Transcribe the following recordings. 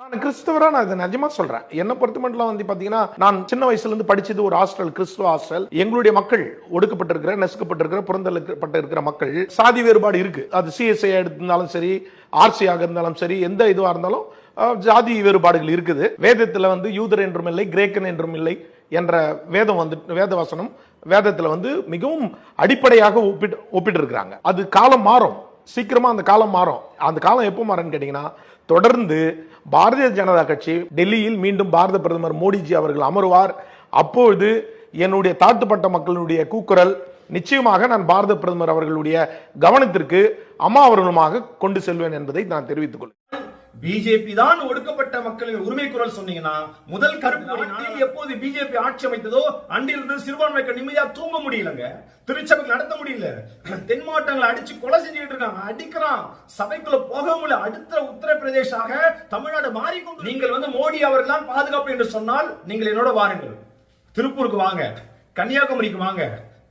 நான் கிறிஸ்துவரா நான் இதை நிஜமா சொல்றேன். என்ன பொறுத்த மட்டும் வந்து பாத்தீங்கன்னா நான் சின்ன வயசுல இருந்து படிச்சது ஒரு ஹாஸ்டல் கிறிஸ்துவ ஹாஸ்டல் எங்களுடைய மக்கள் ஒடுக்கப்பட்டிருக்கிற நெசுக்கப்பட்டிருக்கிற புறந்தள்ளப்பட்டு இருக்கிற மக்கள் சாதி வேறுபாடு இருக்கு. அது சிஎஸ்ஐ இருந்தாலும் சரி ஆர்சியாக இருந்தாலும் சரி எந்த இதுவா இருந்தாலும் ஜாதி வேறுபாடுகள் இருக்குது. வேதத்துல வந்து யூதர் என்றும் இல்லை கிரேக்கன் என்றும் இல்லை என்ற வேதம் வந்து வேத வசனம் வேதத்துல வந்து மிகவும் அடிப்படையாக ஒப்பிட்டு ஒப்பிட்டு இருக்கிறாங்க அது காலம் மாறும். சீக்கிரமாக அந்த காலம் மாறும். அந்த காலம் எப்போ மாறும்னு கேட்டீங்கன்னா தொடர்ந்து பாரதிய ஜனதா கட்சி டெல்லியில் மீண்டும் பாரத பிரதமர் மோடிஜி அவர்கள் அமருவார். அப்பொழுது என்னுடைய தாழ்த்துப்பட்ட மக்களுடைய கூக்குரல் நிச்சயமாக நான் பாரத பிரதமர் அவர்களுடைய கவனத்திற்கு அம்மா அவர்களுமாக கொண்டு செல்வேன் என்பதை நான் தெரிவித்துக் கொள்கிறேன். பிஜேபி தான் ஒடுக்கப்பட்ட மக்களின் உரிமை குரல் சொன்னீங்கன்னா முதல் கருப்பு எப்போது பிஜேபி ஆட்சி அமைத்ததோ அன்றிலிருந்து சிறுபான்மைக்கு நிம்மதியா தூங்க முடியலங்க. திருச்சபைக்கு நடத்த முடியல. தென் மாவட்டங்களை அடிச்சு கொலை செஞ்சுட்டு இருக்காங்க. அடிக்கிறான். சபைக்குள்ள போக முடியல. அடுத்த உத்தரப்பிரதேசாக தமிழ்நாடு மாறிக்கொண்டு நீங்கள் வந்து மோடி அவர்கள் தான் பாதுகாப்பு என்று சொன்னால் நீங்கள் என்னோட வாருங்கள். திருப்பூருக்கு வாங்க. கன்னியாகுமரிக்கு வாங்க.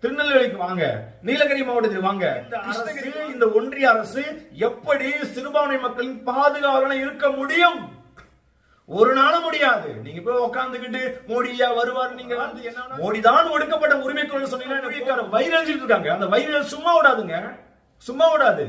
திருநெல்வேலிக்கு வாங்க நீலகிரி மாவட்டத்துக்கு வாங்க. கிருஷ்ணகிரி இந்த ஒன்றிய அரசு எப்படி சிறுபான்மை மக்களின் பாதுகாவலன இருக்க முடியும்? ஒரு நாளும் முடியாது. நீங்க போய் உட்காந்துக்கிட்டு மோடியா வருவார் நீங்க வந்து என்ன மோடி தான் ஒடுக்கப்பட்ட உரிமை சொன்னீங்கன்னா வைரல் இருக்காங்க. அந்த வைரல் சும்மா விடாதுங்க சும்மா விடாது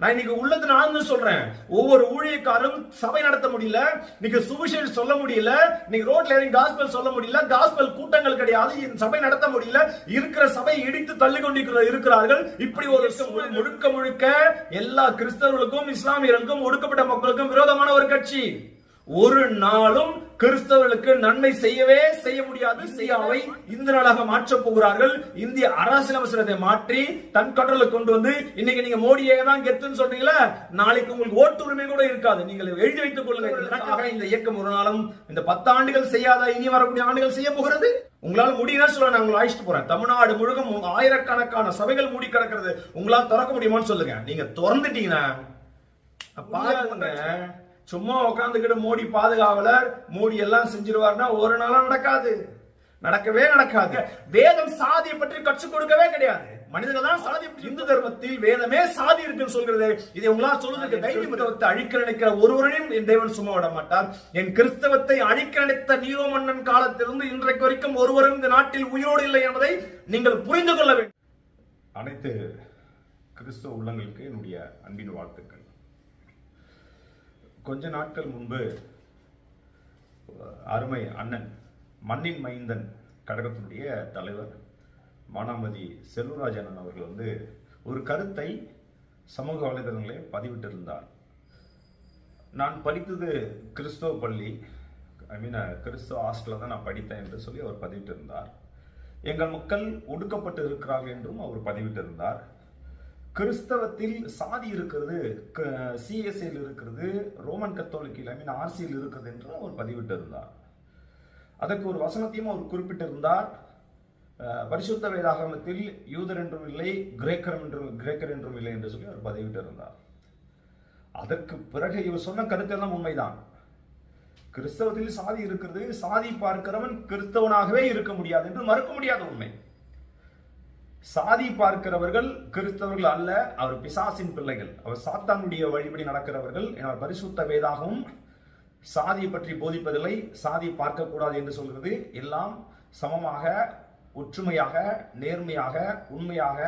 நான் இன்னைக்கு உள்ளது நான் சொல்றேன். ஒவ்வொரு ஊழியக்காரும் சபை நடத்த முடியல நீங்க சுவிசேஷம் சொல்ல முடியல நீங்க ரோட்ல இறங்கி காஸ்பல் சொல்ல முடியல காஸ்பல் கூட்டங்கள் கிடையாது சபை நடத்த முடியல இருக்கிற சபை இடித்து தள்ளி கொண்டிருக்கிற இருக்கிறார்கள். இப்படி ஒரு முழுக்க முழுக்க எல்லா கிறிஸ்தவர்களுக்கும் இஸ்லாமியர்களுக்கும் ஒடுக்கப்பட்ட மக்களுக்கும் விரோதமான ஒரு கட்சி. ஒரு நாளும் கிறிஸ்தவர்களுக்கு நன்மை செய்யவே செய்ய முடியாது. இந்தியாவை இந்த நாளாக மாற்றப் போகிறார்கள். இந்திய அரசியல் அவசரத்தை மாற்றி தன் கண்ட்ரோலுக்கு கொண்டு வந்து இன்னைக்கு நீங்க மோடியே தான் கெத்துன்னு சொல்றீங்களா நாளைக்கு உங்களுக்கு ஓட்டு உரிமை கூட இருக்காது. நீங்கள் எழுதி வைத்துக் கொள்ளுங்கள். இந்த இயக்கம் ஒரு நாளும் இந்த பத்து ஆண்டுகள் செய்யாத இனி வரக்கூடிய ஆண்டுகள் செய்ய போகிறது. உங்களால முடியும்னா சொல்ல நான் உங்களை அழைச்சிட்டு போறேன். தமிழ்நாடு முழுக்க ஆயிரக்கணக்கான சபைகள் மூடி கிடக்கிறது. உங்களால திறக்க முடியுமான்னு சொல்லுங்க. நீங்க திறந்துட்டீங்கன்னா பாருங்க. சும்மா உட்காந்துக்கிட்டு மோடி பாதுகாவலர் மோடி எல்லாம் செஞ்சிருவாருன்னா ஒரு நாளும் நடக்காது. நடக்கவே நடக்காது. வேதம் சாதியை பற்றி கற்றுக் கொடுக்கவே கிடையாது. மனிதர்கள் தான் சாதி இந்து தர்மத்தில் வேதமே சாதி இருக்குன்னு சொல்கிறது. இதை உங்களால் சொல்வதற்கு தைரியம் கிறிஸ்தவத்தை அழிக்க நினைக்கிற ஒருவரையும் என் தேவன் சும்மா விட மாட்டார். என் கிறிஸ்தவத்தை அழிக்க நினைத்த நீரோ மன்னன் காலத்திலிருந்து இன்றைக்கு வரைக்கும் ஒருவரும் இந்த நாட்டில் உயிரோடு இல்லை என்பதை நீங்கள் புரிந்து கொள்ள வேண்டும். அனைத்து கிறிஸ்தவ உள்ளங்களுக்கு என்னுடைய அன்பின் வாழ்த்துக்கள். கொஞ்ச நாட்கள் முன்பு அருமை அண்ணன் மண்ணின் மைந்தன் கழகத்தினுடைய தலைவர் மானாமதி செல்வராஜன் அவர்கள் வந்து ஒரு கருத்தை சமூக வலைதளங்களே பதிவிட்டிருந்தார். நான் படித்தது கிறிஸ்தவ பள்ளி ஐ மீன் கிறிஸ்தவ ஹாஸ்டலில் தான் நான் படித்தேன் என்று சொல்லி அவர் பதிவிட்டிருந்தார். எங்கள் மக்கள் ஒடுக்கப்பட்டு இருக்கிறார்கள் என்றும் அவர் பதிவிட்டிருந்தார். கிறிஸ்தவத்தில் சாதி இருக்கிறது சிஎஸ்ஐயில் இருக்கிறது ரோமன் கத்தோலிக்கில் ஐ மீன் ஆர்சியில் இருக்கிறது என்று அவர் பதிவிட்டிருந்தார். அதற்கு ஒரு வசனத்தையும் அவர் குறிப்பிட்டிருந்தார். பரிசுத்த வேதாகமத்தில் யூதர் என்றும் இல்லை கிரேக்கர் என்றும் கிரேக்கர் என்றும் இல்லை என்று சொல்லி அவர் பதிவிட்டிருந்தார். அதற்கு பிறகு இவர் சொன்ன கருத்தெல்லாம் உண்மைதான். கிறிஸ்தவத்தில் சாதி இருக்கிறது சாதி பார்க்கிறவன் கிறிஸ்தவனாகவே இருக்க முடியாது என்று மறுக்க முடியாத உண்மை. சாதி பார்க்கிறவர்கள் கிறிஸ்தவர்கள் அல்ல அவர் பிசாசின் பிள்ளைகள். அவர் சாத்தானுடைய வழிபடி நடக்கிறவர்கள். என பரிசுத்த வேதாகவும் சாதியை பற்றி போதிப்பதில்லை சாதி பார்க்கக்கூடாது என்று சொல்கிறது. எல்லாம் சமமாக ஒற்றுமையாக நேர்மையாக உண்மையாக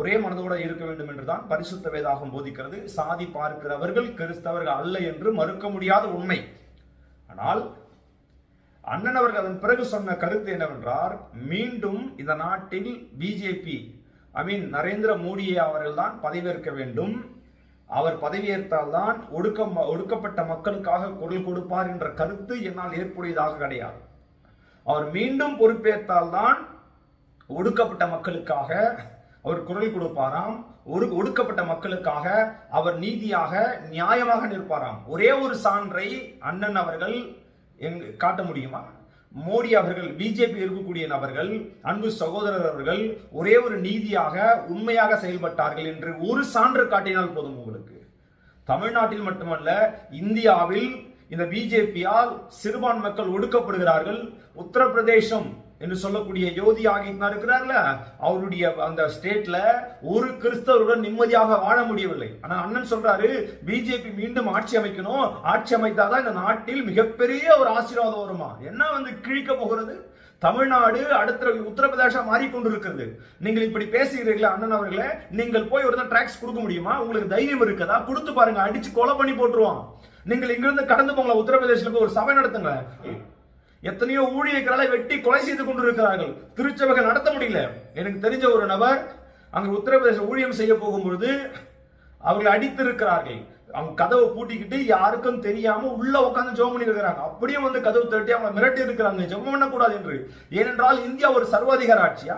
ஒரே மனதோடு இருக்க வேண்டும் என்றுதான் பரிசுத்த வேதாகம் போதிக்கிறது. சாதி பார்க்கிறவர்கள் கிறிஸ்தவர்கள் அல்ல என்று மறுக்க முடியாத உண்மை. ஆனால் அண்ணன் அவர்கள் அதன் பிறகு சொன்ன கருத்து என்னவென்றால் மீண்டும் இந்த நாட்டில் BJP I mean Narendra Modi அவர்கள் தான் பதவியேற்க வேண்டும். அவர் பதவியேற்றால்தான் ஒடுக்க ஒடுக்கப்பட்ட மக்களுக்காக குரல் கொடுப்பார் என்ற கருத்து என்னால் ஏற்புடையதாக கிடையாது. அவர் மீண்டும் பொறுப்பேற்றால் தான் ஒடுக்கப்பட்ட மக்களுக்காக அவர் குரல் கொடுப்பாராம். ஒரு ஒடுக்கப்பட்ட மக்களுக்காக அவர் நீதியாக நியாயமாக நிற்பாராம். ஒரே ஒரு சான்றை அண்ணன் அவர்கள் காட்ட முடியுமா? மோடி அவர்கள் பிஜேபி இருக்கக்கூடிய நபர்கள் அன்பு சகோதரர் அவர்கள் ஒரே ஒரு நீதியாக உண்மையாக செயல்பட்டார்கள் என்று ஒரு சான்று காட்டினால் போதும் உங்களுக்கு. தமிழ்நாட்டில் மட்டுமல்ல இந்தியாவில் இந்த பிஜேபியால் சிறுபான்மை மக்கள் ஒடுக்கப்படுகிறார்கள். உத்தரப்பிரதேசம் என்று சொல்லக்கூடிய யோதி ஆகித்னா இருக்கிறார்ல? அவருடைய அந்த ஸ்டேட்ல ஒரு கிறிஸ்தவருடன் நிம்மதியாக வாழ முடியவில்லை. ஆனா அண்ணன் சொல்றாரு பிஜேபி மீண்டும் ஆட்சி அமைக்கணும். ஆட்சி அமைத்தாதான் இந்த நாட்டில் மிகப்பெரிய ஒரு ஆசீர்வாதம் வருமா? என்ன வந்து கிழிக்க போகிறது? தமிழ்நாடு அடுத்த உத்தரப்பிரதேசம் மாறிக்கொண்டிருக்கிறது. நீங்கள் இப்படி பேசுகிறீர்களா அண்ணன் அவர்களே நீங்கள் போய் ஒரு டிராக்ஸ் கொடுக்க முடியுமா? உங்களுக்கு தைரியம் இருக்கதா? கொடுத்து பாருங்க அடிச்சு கொலை பண்ணி போட்டுருவான். நீங்கள் இங்கிருந்து கடந்து போங்களா உத்தரப்பிரதேசத்துல போய் ஒரு சபை நடத்துங்க எத்தனையோ ஊழியர்களை வெட்டி கொலை செய்து கொண்டிருக்கிறார்கள். திருச்சபைகள் நடத்த முடியல. எனக்கு தெரிஞ்ச ஒரு நபர் அங்கே உத்தரப்பிரதேச ஊழியம் செய்ய போகும்பொழுது அவர்களை அடித்திருக்கிறார்கள். அவங்க கதவை பூட்டிக்கிட்டு யாருக்கும் தெரியாம உள்ள உட்காந்து ஜெபம் பண்ணி இருக்கிறாங்க. அப்படியே வந்து கதவு தட்டி அவங்க மிரட்டி இருக்கிறாங்க. ஜெபம் பண்ணக்கூடாது என்று. ஏனென்றால் இந்தியா ஒரு சர்வாதிகார ஆட்சியா?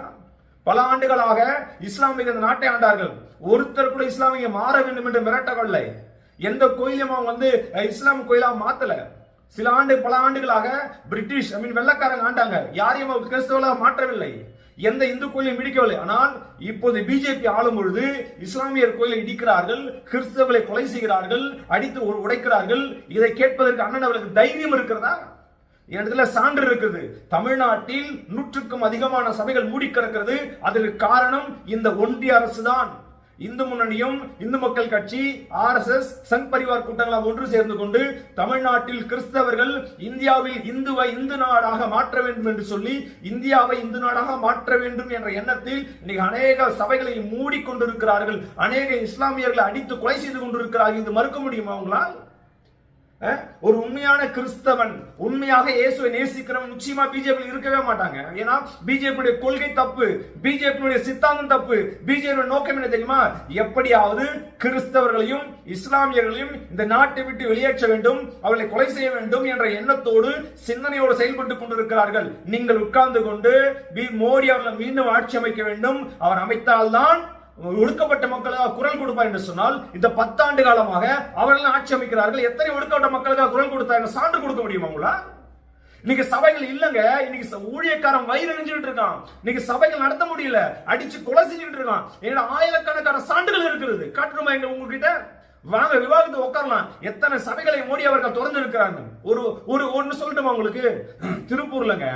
பல ஆண்டுகளாக இஸ்லாமிய இந்த நாட்டை ஆண்டார்கள். ஒருத்தர் கூட இஸ்லாமிய மாற வேண்டும் என்று மிரட்டவில்லை. எந்த கோயிலையும் அவங்க வந்து இஸ்லாம் கோயிலாக மாத்தலை. சில ஆண்டு பல ஆண்டுகளாக பிரிட்டிஷ் ஐ மீன் வெள்ளக்காரங்க ஆண்டாங்க. யாரையும் அவர் கிறிஸ்தவர்களாக மாற்றவில்லை. எந்த இந்து கோயிலையும் இடிக்கவில்லை. ஆனால் இப்போது பிஜேபி ஆளும் பொழுது இஸ்லாமியர் கோயிலை இடிக்கிறார்கள் கிறிஸ்தவர்களை கொலை செய்கிறார்கள் அடித்து உடைக்கிறார்கள். இதை கேட்பதற்கு அண்ணன் அவர்களுக்கு தைரியம் இருக்கிறதா? இடத்துல சான்று இருக்குது. தமிழ்நாட்டில் நூற்றுக்கும் அதிகமான சபைகள் மூடி கிடக்கிறது அதற்கு காரணம் இந்த ஒன்றிய அரசு தான் இந்து முன்னணியும் இந்து மக்கள் கட்சி ஆர்எஸ்எஸ் சங் பரிவார் கூட்டங்களாம் ஒன்று சேர்ந்து கொண்டு தமிழ்நாட்டில் கிறிஸ்தவர்கள் இந்தியாவில் இந்துவை இந்து நாடாக மாற்ற வேண்டும் என்று சொல்லி இந்தியாவை இந்து நாடாக மாற்ற வேண்டும் என்ற எண்ணத்தில் இன்னைக்கு அநேக சபைகளை மூடிக்கொண்டிருக்கிறார்கள். அநேக இஸ்லாமியர்களை அடித்து கொலை செய்து கொண்டிருக்கிறார்கள். இது மறுக்க முடியுமா அவங்களால் ஒரு உண்மையான கிறிஸ்தவன் உண்மையாக இயேசுவை நேசிக்கிறவன் நிச்சயமா பிஜேபி இருக்கவே மாட்டாங்க. ஏன்னா பிஜேபியுடைய கொள்கை தப்பு பிஜேபியுடைய சித்தாந்தம் தப்பு பிஜேபி நோக்கம் என்ன தெரியுமா? எப்படியாவது கிறிஸ்தவர்களையும் இஸ்லாமியர்களையும் இந்த நாட்டை விட்டு வெளியேற்ற வேண்டும் அவர்களை கொலை செய்ய வேண்டும் என்ற எண்ணத்தோடு சிந்தனையோடு செயல்பட்டுக் கொண்டிருக்கிறார்கள். நீங்கள் உட்கார்ந்து கொண்டு பி- மோடி அவர்களை மீண்டும் ஆட்சி அமைக்க வேண்டும். அவர் அமைத்தால்தான் ஒடுக்கப்பட்ட மக்களுக்காக குரல் கொடுப்பார் என்று சொன்னால் இந்த பத்தாண்டு காலமாக அவர்கள் ஆட்சி அமைக்கிறார்கள். எத்தனை ஒடுக்கப்பட்ட மக்களுக்காக குரல் கொடுத்தாங்க சான்று கொடுக்க முடியுமா உங்களா? இன்னைக்கு சபைகள் இல்லைங்க. இன்னைக்கு ச- ஊழியக்காரன் வயிறு எரிஞ்சுட்டு இருக்கான். இன்னைக்கு சபைகள் நடத்த முடியல. அடிச்சு கொலை செஞ்சுட்டு இருக்கான். என்னோட ஆயிரக்கணக்கான சான்றுகள் இருக்கிறது காட்டுமா எங்க உங்ககிட்ட? வாங்க விவாதத்தை உட்காரலாம். எத்தனை சபைகளை மோடி அவர்கள் திறந்து இருக்கிறாங்க ஒரு ஒரு ஒன்னு சொல்லட்டுமா உங்களுக்கு? திருப்பூர்லங்க.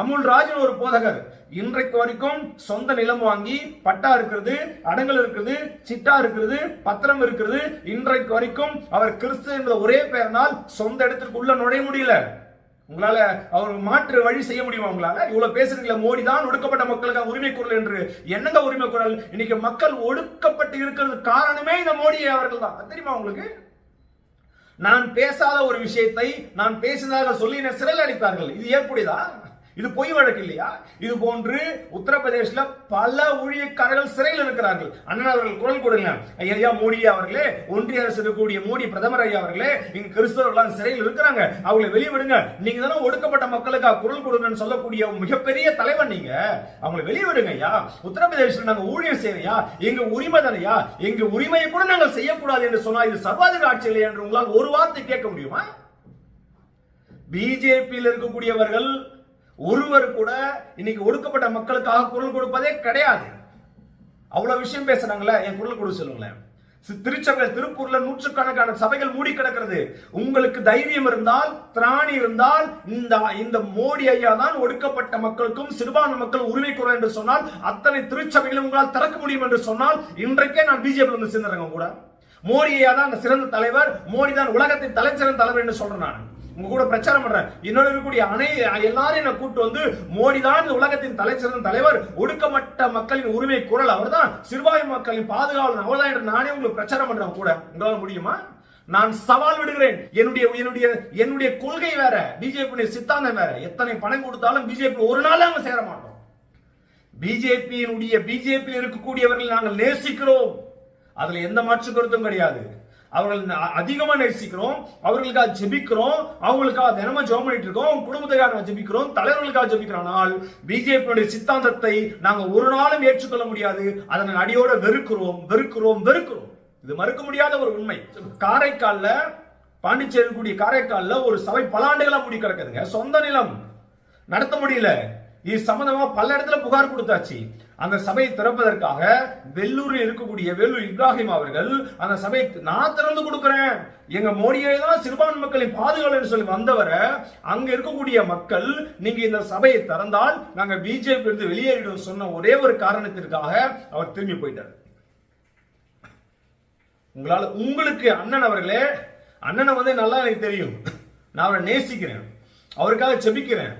அமுல் ராஜன் ஒரு போதகர். இன்றைக்கு வரைக்கும் சொந்த நிலம் வாங்கி பட்டா இருக்கிறது அடங்கல் இருக்கிறது சிட்டா இருக்கிறது பத்திரம் இருக்கிறது. இன்றைக்கு வரைக்கும் அவர் கிறிஸ்து என்ற ஒரே பெயரினால் சொந்த இடத்திற்கு உள்ள நுழைய முடியல. உங்களால அவர் மாற்று வழி செய்ய முடியுமா உங்களால? இவ்வளவு பேசுறீங்களா மோடி தான் ஒடுக்கப்பட்ட மக்களுக்கு உரிமை குரல் என்று. என்னங்க உரிமை குரல்? இன்னைக்கு மக்கள் ஒடுக்கப்பட்டு இருக்கிறது காரணமே இந்த மோடி அவர்கள் தான். தெரியுமா உங்களுக்கு? நான் பேசாத ஒரு விஷயத்தை நான் பேசினதாக சொல்லி என்னை சிறையில் அடித்தார்கள் இது ஏற்புடையதா? இது பொய் வழக்கு இல்லையா? இது போன்று உத்தரப்பிரதேசில் பல ஊழியக்காரர்கள் சிறையில் இருக்கிறார்கள். அண்ணன் அவர்கள் குரல் கொடுங்க. ஐயா மோடி அவர்களே ஒன்றிய அரசு இருக்கக்கூடிய மோடி பிரதமர் ஐயா அவர்களே இங்க கிறிஸ்தவர்கள் சிறையில் இருக்கிறாங்க. அவங்களை வெளியே விடுங்க நீங்க தானே ஒடுக்கப்பட்ட மக்களுக்காக குரல் கொடுங்கன்னு சொல்லக்கூடிய மிகப்பெரிய தலைவன் நீங்க. அவங்களை வெளியிடுங்க ஐயா. உத்தரப்பிரதேசத்தில் நாங்க ஊழியம் செய்யறையா எங்க உரிமை தானையா? எங்க உரிமையை கூட நாங்கள் செய்யக்கூடாது என்று சொன்னா இது சர்வாதிகார ஆட்சி இல்லையா என்று உங்களால் ஒரு வார்த்தை கேட்க முடியுமா? பிஜேபியில் இருக்கக்கூடியவர்கள் ஒருவர் கூட இன்னைக்கு ஒடுக்கப்பட்ட மக்களுக்காக குரல் கொடுப்பதே கிடையாது. அவ்வளவு விஷயம் பேசுறாங்களே என் குரல் கொடு சொல்லுங்களேன். சி- திருச்சபை திருப்பூர்ல நூற்றுக்கணக்கான சபைகள் மூடி கிடக்கிறது. உங்களுக்கு தைரியம் இருந்தால் திராணி இருந்தால் இந்த இந்த மோடி ஐயா தான் ஒடுக்கப்பட்ட மக்களுக்கும் சிறுபான்மை மக்கள் உரிமை குரல் என்று சொன்னால் அத்தனை திருச்சபைகளும் உங்களால் திறக்க முடியும் என்று சொன்னால் இன்றைக்கே நான் பிஜேபி வந்து சேர்ந்துறேங்க கூட. மோடி ஐயா தான் அந்த சிறந்த தலைவர் மோடி தான் உலகத்தின் தலைச்சிறந்த தலைவர் என்று சொல்றேன் நான். உங்க கூட பிரச்சாரம் பண்றேன். என்னோட இருக்கக்கூடிய அனை எல்லாரும் என்ன கூட்டு வந்து மோடி தான் இந்த உலகத்தின் தலைச்சிறந்த தலைவர் ஒடுக்கப்பட்ட மக்களின் உரிமை குரல். அவர்தான் சிறுபான்மை மக்களின் பாதுகாவலன் அவர்தான் என்று நானே உங்களுக்கு பிரச்சாரம் பண்றேன் கூட உங்களால முடியுமா? நான் சவால் விடுகிறேன். என்னுடைய என்னுடைய என்னுடைய கொள்கை வேற. பிஜேபி சித்தாந்தம் வேற. எத்தனை பணம் கொடுத்தாலும் பிஜேபி ஒரு நாள் அவங்க சேர மாட்டோம். பிஜேபியினுடைய பிஜேபி இருக்கக்கூடியவர்கள் நாங்கள் நேசிக்கிறோம். அதுல எந்த மாற்று கருத்தும் கிடையாது. அவர்கள் ந- நேசிக்கிறோம் அவர்களுக்காக ஜெபிக்கிறோம் அவங்களுக்காக தினமும் ஜெபம் பண்ணிட்டு இருக்கோம் அவங்க குடும்பத்துக்காக ஜெபிக்கிறோம் தலைவர்களுக்காக ஜெபிக்கிறோம். ஆனால் பிஜேபியுடைய சித்தாந்தத்தை நாங்கள் ஒரு நாளும் ஏற்றுக்கொள்ள முடியாது. அதை நாங்கள் அடியோட வெறுக்கிறோம் வெறுக்கிறோம் வெறுக்கிறோம். இது மறுக்க முடியாத ஒரு உண்மை. காரைக்காலில் பாண்டிச்சேரி கூடிய காரைக்காலில் ஒரு சபை பல ஆண்டுகளாக மூடி கிடக்குதுங்க. சொந்த நிலம். நடத்த முடியல. இது சம்பந்தமா பல இடத்துல புகார் கொடுத்தாச்சு. அந்த சபையை திறப்பதற்காக வெள்ளூரில் இருக்கக்கூடிய வெள்ளூர் இப்ராஹிம் அவர்கள் அந்த சபையை நான் திறந்து கொடுக்குறேன். எங்க மோடியை தான் சிறுபான்மை மக்களின் பாதுகாவலர் சொல்லி வந்தவரை அங்க இருக்கக்கூடிய மக்கள் நீங்க இந்த சபையை திறந்தால் நாங்க பிஜேபி இருந்து வெளியேறிடும் சொன்ன ஒரே ஒரு காரணத்திற்காக அவர் திரும்பி போயிட்டார். உங்களால உங்களுக்கு அண்ணன் அவர்களே அண்ணனை வந்து நல்லா எனக்கு தெரியும். நான் அவரை நேசிக்கிறேன். அவருக்காக செபிக்கிறேன்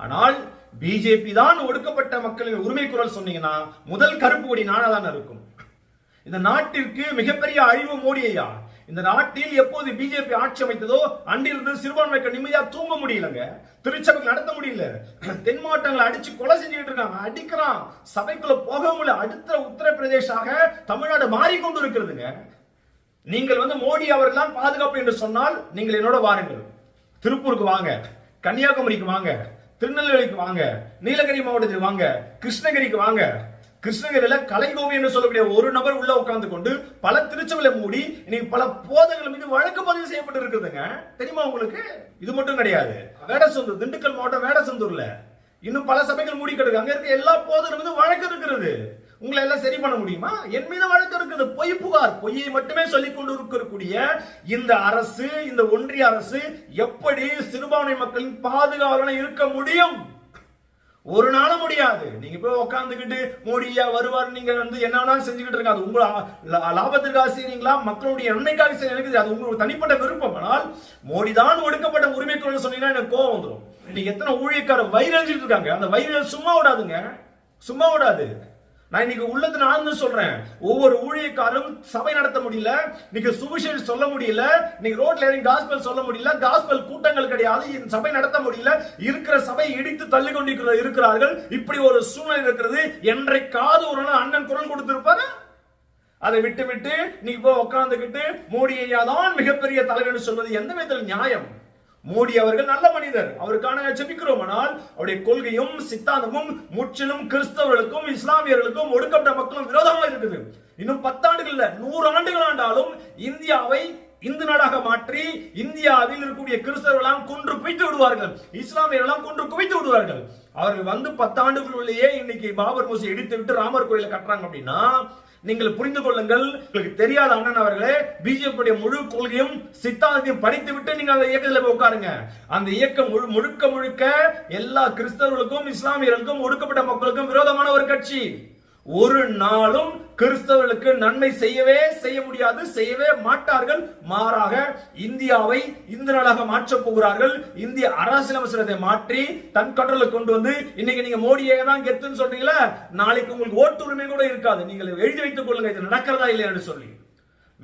ஆனால் பிஜேபி தான் ஒடுக்கப்பட்ட மக்களின் உரிமை குரல் சொன்னீங்கன்னா முதல் கருப்பு கொடி நானா தான் இருக்கும்? இந்த நாட்டிற்கு மிகப்பெரிய அழிவு மோடியா இந்த நாட்டில் எப்போது பிஜேபி ஆட்சி அமைத்ததோ அன்றிலிருந்து சிறுபான்மைக்கு நிம்மதியா தூங்க முடியலங்க. திருச்சபைக்கு நடத்த முடியல. தென் மாவட்டங்களை அடிச்சு கொலை செஞ்சுட்டு இருக்காங்க. அடிக்கிறான் சபைக்குள்ள போக முடியல. அடுத்த உத்தரப்பிரதேசாக தமிழ்நாடு மாறிக்கொண்டு இருக்கிறதுங்க நீங்கள் வந்து மோடி அவர்கள்லாம் பாதுகாப்பு என்று சொன்னால் நீங்கள் என்னோட வாருங்கள். திருப்பூருக்கு வாங்க. கன்னியாகுமரிக்கு வாங்க. திருநெல்வேலிக்கு வாங்க நீலகிரி மாவட்டத்துக்கு வாங்க கிருஷ்ணகிரிக்கு வாங்க. கிருஷ்ணகிரியில கலைகோவி என்று சொல்லக்கூடிய ஒரு நபர் உள்ள உட்கார்ந்து கொண்டு பல திருச்சபையில மூடி இன்னைக்கு பல போதைகள் மீது வழக்கு பதிவு செய்யப்பட்டு இருக்குதுங்க தெரியுமா உங்களுக்கு? இது மட்டும் கிடையாது. வேடசந்தூர் திண்டுக்கல் மாவட்டம் வேடசந்தூர்ல. இன்னும் பல சபைகள் மூடி கிடக்கு அங்க இருக்க எல்லா போதரும் மீது வழக்கு இருக்கிறது. உங்களை எல்லாம் சரி பண்ண முடியுமா? என் மீது வழக்கு இருக்குது. பொய் புகார். பொய்யை மட்டுமே சொல்லிக் கொண்டு இருக்கக்கூடிய இந்த அரசு இந்த ஒன்றிய அரசு எப்படி சிறுபான்மை மக்களின் பாதுகாவலன இருக்க முடியும்? ஒரு நாளும் முடியாது. நீங்க போய் உட்காந்துக்கிட்டு மோடியா வருவார் நீங்க வந்து என்ன செஞ்சுக்கிட்டு இருக்காது அது உங்களை லாபத்திற்காக செய்யறீங்களா மக்களுடைய நன்மைக்காக செய்ய எனக்கு அது உங்களுக்கு தனிப்பட்ட விருப்பம். ஆனால் மோடி தான் ஒடுக்கப்பட்ட உரிமை குரல் சொன்னீங்கன்னா எனக்கு கோவம் வந்துடும் இன்னைக்கு எத்தனை ஊழியக்காரர் வயிறஞ்சிட்டு இருக்காங்க. அந்த வயிறு சும்மா விடாதுங்க. சும்மா விடாது. நான் இன்னைக்கு உள்ளத்துல ஆழ்ந்து சொல்றேன். ஒவ்வொரு ஊழியக்காரும் சபை நடத்த முடியல இன்னைக்கு சுவிசேஷம் சொல்ல முடியல இன்னைக்கு ரோட்ல இறங்கி காஸ்பல் சொல்ல முடியல காஸ்பல் கூட்டங்கள் கிடையாது சபை நடத்த முடியல இருக்கிற சபை இடித்து தள்ளி கொண்டிருக்கிற இருக்கிறார்கள். இப்படி ஒரு சூழ்நிலை இருக்கிறது. என்றைக்காவது ஒரு நாள் அண்ணன் குரல் கொடுத்திருப்பாரு? அதை விட்டு விட்டு நீ போய் உட்காந்துக்கிட்டு மோடி ஐயா தான் மிகப்பெரிய தலைவர் சொல்வது எந்த விதத்தில் நியாயம். மோடி அவர்கள் நல்ல மனிதர். அவருக்கான ஜபிக்கிறோம். ஆனால் அவருடைய கொள்கையும் சித்தாந்தமும் முற்றிலும் கிறிஸ்தவர்களுக்கும் இஸ்லாமியர்களுக்கும் ஒடுக்கப்பட்ட மக்களும் விரோதமாக இருக்குது. இன்னும் பத்தாண்டுகள்ல நூறு ஆண்டுகள் ஆண்டாலும் இந்தியாவை இந்து நாடாக மாற்றி இந்தியாவில் இருக்கக்கூடிய கிறிஸ்தவர்களாம் கொன்று குவித்து விடுவார்கள். இஸ்லாமியர்களாம் கொன்று குவித்து விடுவார்கள். அவர்கள் வந்து பத்தாண்டுகளுள்ளேயே இன்னைக்கு பாபர் மோசி இடித்து விட்டு ராமர் கோயிலை கட்டுறாங்க அப்படின்னா நீங்கள் புரிந்து கொள்ளுங்கள் உங்களுக்கு தெரியாத அண்ணன் அவர்களே பிஜேபி முழு கொள்கையும் சித்தாந்தத்தையும் படித்து விட்டு நீங்க அந்த இயக்கத்தில் போய் உட்காருங்க. அந்த இயக்கம் முழு முழுக்க முழுக்க எல்லா கிறிஸ்தவர்களுக்கும் இஸ்லாமியர்களுக்கும் ஒடுக்கப்பட்ட மக்களுக்கும் விரோதமான ஒரு கட்சி. ஒரு நாளும் கிறிஸ்தவர்களுக்கு நன்மை செய்யவே செய்ய முடியாது செய்யவே மாட்டார்கள். மாறாக இந்தியாவை இந்த நாளாக மாற்றப் போகிறார்கள். இந்திய அரசியலமைச்சரத்தை மாற்றி தன் கண்ட்ரோல கொண்டு வந்து இன்னைக்கு நீங்க மோடியே தான் கெத்துன்னு சொல்றீங்களா நாளைக்கு உங்களுக்கு ஓட்டு உரிமை கூட இருக்காது. நீங்கள் எழுதி வைத்துக் கொள்ளுங்க இது நடக்கிறதா இல்லையான்னு சொல்லி.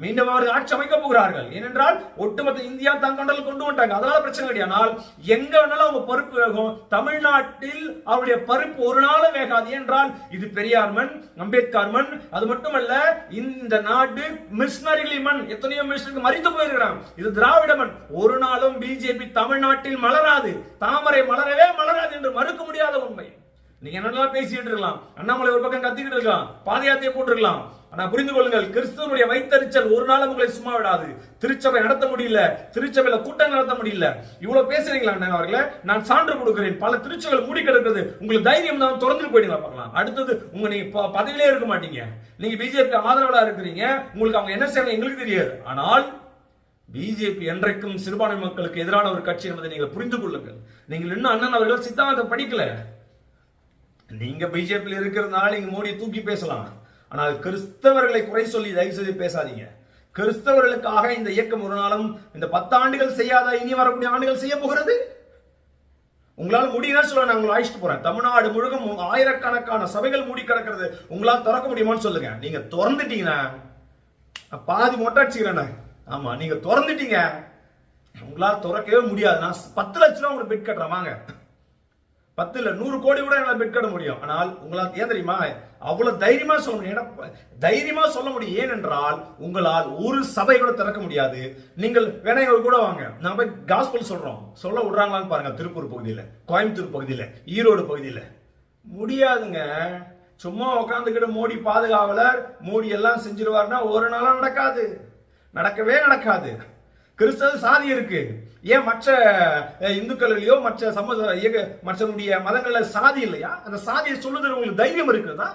மீண்டும் அவர்கள் ஆட்சி அமைக்க போகிறார்கள். ஏனென்றால் ஒட்டுமொத்த இந்தியா தன் கண்டல் கொண்டு வந்தாங்க அதனால பிரச்சனை கிடையாது எங்க வேணாலும் அவங்க பருப்பு வேகும் தமிழ்நாட்டில் அவருடைய பருப்பு ஒரு நாளும் வேகாது. என்றால் இது பெரியார் மண் அம்பேத்கர் மண். அது மட்டுமல்ல இந்த நாடு மிஷினரிகளின் மண். எத்தனையோ மிஷினருக்கு மறித்து போயிருக்கிறாங்க. இது திராவிட மண். ஒரு நாளும் பிஜேபி தமிழ்நாட்டில் மலராது. தாமரை மலரவே மலராது என்று மறுக்க முடியாத உண்மை. நீங்க என்னெல்லாம் பேசிட்டு இருக்கலாம்? அண்ணாமலை ஒரு பக்கம் கத்திக்கிட்டு இருக்கலாம். பாத போட்டிருக்கலாம். ஆனா புரிந்து கொள்ளுங்கள் கிறிஸ்துவனுடைய வைத்தறிச்சல் ஒரு நாள் உங்களை சும்மா விடாது. திருச்சபை நடத்த முடியல. திருச்சபையில கூட்டம் நடத்த முடியல. இவ்வளவு பேசுறீங்களா அண்ணா அவர்களே? நான் சான்று கொடுக்கிறேன். பல திருச்சபைகள் மூடி கிடக்குது. உங்களுக்கு தைரியம் தான் திறந்துட்டு போயிடுங்க பார்க்கலாம். அடுத்தது உங்க நீங்க பதவியிலே இருக்க மாட்டீங்க. நீங்க பிஜேபி ஆதரவாளா இருக்கிறீங்க. உங்களுக்கு அவங்க என்ன செய்யணும் எங்களுக்கு தெரியாது. ஆனால் பிஜேபி என்றைக்கும் சிறுபான்மை மக்களுக்கு எதிரான ஒரு கட்சி என்பதை நீங்கள் புரிந்து கொள்ளுங்கள். நீங்கள் இன்னும் அண்ணன் அவர்கள் சித்தாந்தம் படிக்கல. நீங்க பிஜேபியில் இருக்கிறதுனால நீங்க மோடியை தூக்கி பேசலாம். ஆனால் கிறிஸ்தவர்களை குறை சொல்லி தயவு செய்து பேசாதீங்க. கிறிஸ்தவர்களுக்காக இந்த இயக்கம் ஒரு நாளும் இந்த பத்தாண்டுகள் செய்யாத இனி வரக்கூடிய ஆண்டுகள் செய்ய போகிறது? உங்களால் முடியும்னா சொல்ல நான் உங்களை அழைச்சிட்டு போறேன். தமிழ்நாடு முழுக்க ஆயிரக்கணக்கான சபைகள் மூடி கிடக்கிறது. உங்களால் திறக்க முடியுமான்னு சொல்லுங்க. நீங்க திறந்துட்டீங்கன்னா பாதி மொட்டை ஆமா நீங்க திறந்துட்டீங்க. உங்களால் திறக்கவே முடியாது. நான் பத்து லட்ச ரூபா உங்களுக்கு பெட் கட்டுறேன். வாங்க. பத்து இல்லை நூறு கோடி கூட எங்களால் பெட் கட்ட முடியும். ஆனால் உங்களால் ஏன் தெரியுமா? அவ்வளவு தைரியமா சொல்ல முடியும். ஏன்னா, தைரியமா சொல்ல முடியும். ஏனென்றால் உங்களால் ஒரு சபை கூட திறக்க முடியாது. நீங்கள் வேணா கூட வாங்க. நான் போய் காஸ்பல் சொல்றோம். சொல்ல விடுறாங்களான்னு பாருங்க. திருப்பூர் பகுதியில் கோயம்புத்தூர் பகுதியில் ஈரோடு பகுதியில். முடியாதுங்க. சும்மா உட்காந்துக்கிட்டு மோடி பாதுகாவலர் மோடி எல்லாம் செஞ்சிருவாருன்னா ஒரு நாளும் நடக்காது. நடக்கவே நடக்காது. கிறிஸ்தவ சாதி இருக்கு. ஏன் மற்ற இந்துக்கள்லையோ இந்துக்கள்லயோ மற்ற சமூக மற்றவனுடைய மதங்கள்ல சாதி இல்லையா? அந்த சாதியை சொல்லுறது உங்களுக்கு தைரியம் இருக்குதா?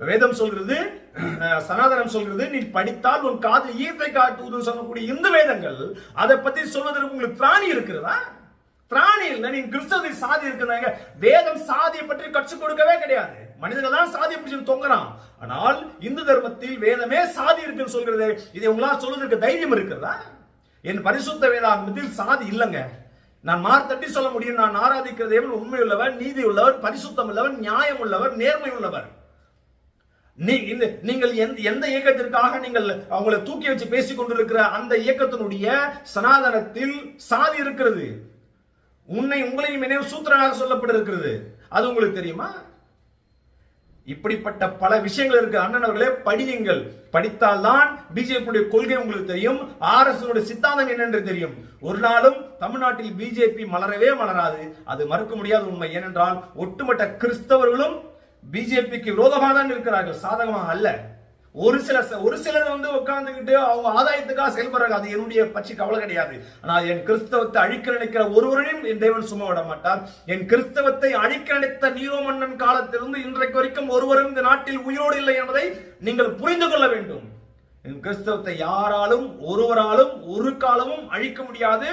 வேதம் சொல்கிறது அஹ், சனாதனம் சொல்கிறது நீ படித்தால் உன் காது ஈர்த்தை காட்டுவதுன்னு சொல்லக்கூடிய இந்த வேதங்கள் அதை பத்தி சொல்வதற்கு உங்களுக்கு பிராணி இருக்கிறதா பிராணி இல்லை நீங்க கிறிஸ்தவ சாதி இருக்கிறாங்க வேதம் சாதியை பற்றி கற்றுக் கொடுக்கவே கிடையாது. மனிதர்கள் தான் சாதி பிடிச்சு தொங்குறான். ஆனால் இந்து தர்மத்தில் வேதமே சாதி இருக்குன்னு சொல்கிறது இதை உங்களால் சொல்வதற்கு தைரியம் இருக்கிறதா? என் பரிசுத்த வேதாகமத்தில் சாதி இல்லைங்க. நான் மார்த்தட்டி சொல்ல முடியும் நான் ஆராதிக்கிற தேவன் உண்மை உள்ளவர் நீதி உள்ளவர் பரிசுத்தம் உள்ளவர் நியாயம் உள்ளவர் நேர்மை உள்ளவர் நீ- இந்த- நீங்கள் எந்த எந்த இயக்கத்திற்காக நீங்கள் அவங்களை தூக்கி வச்சு பேசிக் கொண்டிருக்கிற அந்த இயக்கத்தினுடைய சனாதனத்தில் சாதி இருக்கிறது. உன்னை உங்களையும் நினைவு சூத்திரனாக சொல்லப்பட்டிருக்கிறது. அது உங்களுக்கு தெரியுமா? இப்படிப்பட்ட பல விஷயங்கள் இருக்கு. அண்ணன் அவர்களே படியுங்கள். படித்தால்தான் பிஜேபியுடைய கொள்கை உங்களுக்கு தெரியும். ஆர் எஸ் சித்தாந்தம் என்னென்று தெரியும். ஒரு நாளும் தமிழ்நாட்டில் பிஜேபி மலரவே மலராது. அது மறுக்க முடியாத உண்மை. ஏனென்றால் ஒட்டுமொத்த கிறிஸ்தவர்களும் பிஜேபிக்கு விரோதமாக தான் இருக்கிறார்கள். சாதகமாக அல்ல. ஒரு சில ஒரு சிலர் வந்து உட்கார்ந்துக்கிட்டு அவங்க ஆதாயத்துக்காக செயல்படுறாங்க. அது என்னுடைய பற்றி கவலை கிடையாது. ஆனால் என் கிறிஸ்தவத்தை அழிக்க நினைக்கிற ஒருவரையும் என் தேவன் சும்மா விட மாட்டார். என் கிறிஸ்தவத்தை அழிக்க நினைத்த நீரோ மன்னன் காலத்திலிருந்து இன்றைக்கு வரைக்கும் ஒருவரும் இந்த நாட்டில் உயிரோடு இல்லை என்பதை நீங்கள் புரிந்து கொள்ள வேண்டும். என் கிறிஸ்தவத்தை யாராலும் ஒருவராலும் ஒரு காலமும் அழிக்க முடியாது.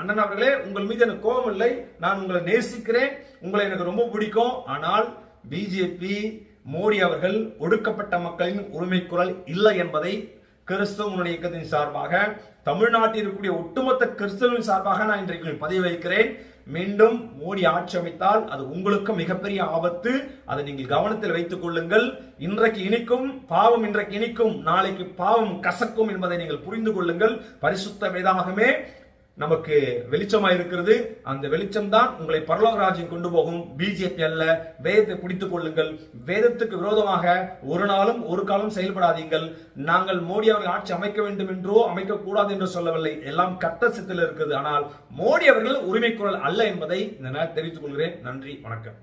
அண்ணன் அவர்களே உங்கள் மீது எனக்கு கோபம் இல்லை. நான் உங்களை நேசிக்கிறேன். உங்களை எனக்கு ரொம்ப பிடிக்கும். ஆனால் பிஜேபி மோடி அவர்கள் ஒடுக்கப்பட்ட மக்களின் உரிமை குரல் இல்லை என்பதை கிறிஸ்தவ முன்னணி இயக்கத்தின் சார்பாக தமிழ்நாட்டில் இருக்கக்கூடிய ஒட்டுமொத்த கிறிஸ்தவரின் சார்பாக நான் இன்றைக்கு பதிவு வைக்கிறேன். மீண்டும் மோடி ஆட்சி அமைத்தால் அது உங்களுக்கு மிகப்பெரிய ஆபத்து. அதை நீங்கள் கவனத்தில் வைத்துக் கொள்ளுங்கள். இன்றைக்கு இனிக்கும் பாவம் இன்றைக்கு இனிக்கும் நாளைக்கு பாவம் கசக்கும் என்பதை நீங்கள் புரிந்து கொள்ளுங்கள். பரிசுத்த வேதாகமே. நமக்கு வெளிச்சமா இருக்கிறது அந்த வெளிச்சம் தான் உங்களை பரலோக ராஜ்யம் கொண்டு போகும். பிஜேபி அல்ல. வேதத்தை பிடித்துக் கொள்ளுங்கள். வேதத்துக்கு விரோதமாக ஒரு நாளும் ஒரு காலம் செயல்படாதீங்கள் நாங்கள் மோடி அவர்கள் ஆட்சி அமைக்க வேண்டும் என்றோ அமைக்க கூடாது என்று சொல்லவில்லை. எல்லாம் கட்ட சித்தில் இருக்குது ஆனால் மோடி அவர்கள் உரிமை குரல் அல்ல என்பதை இந்த நேரத்தில் தெரிவித்துக் கொள்கிறேன். நன்றி. வணக்கம்.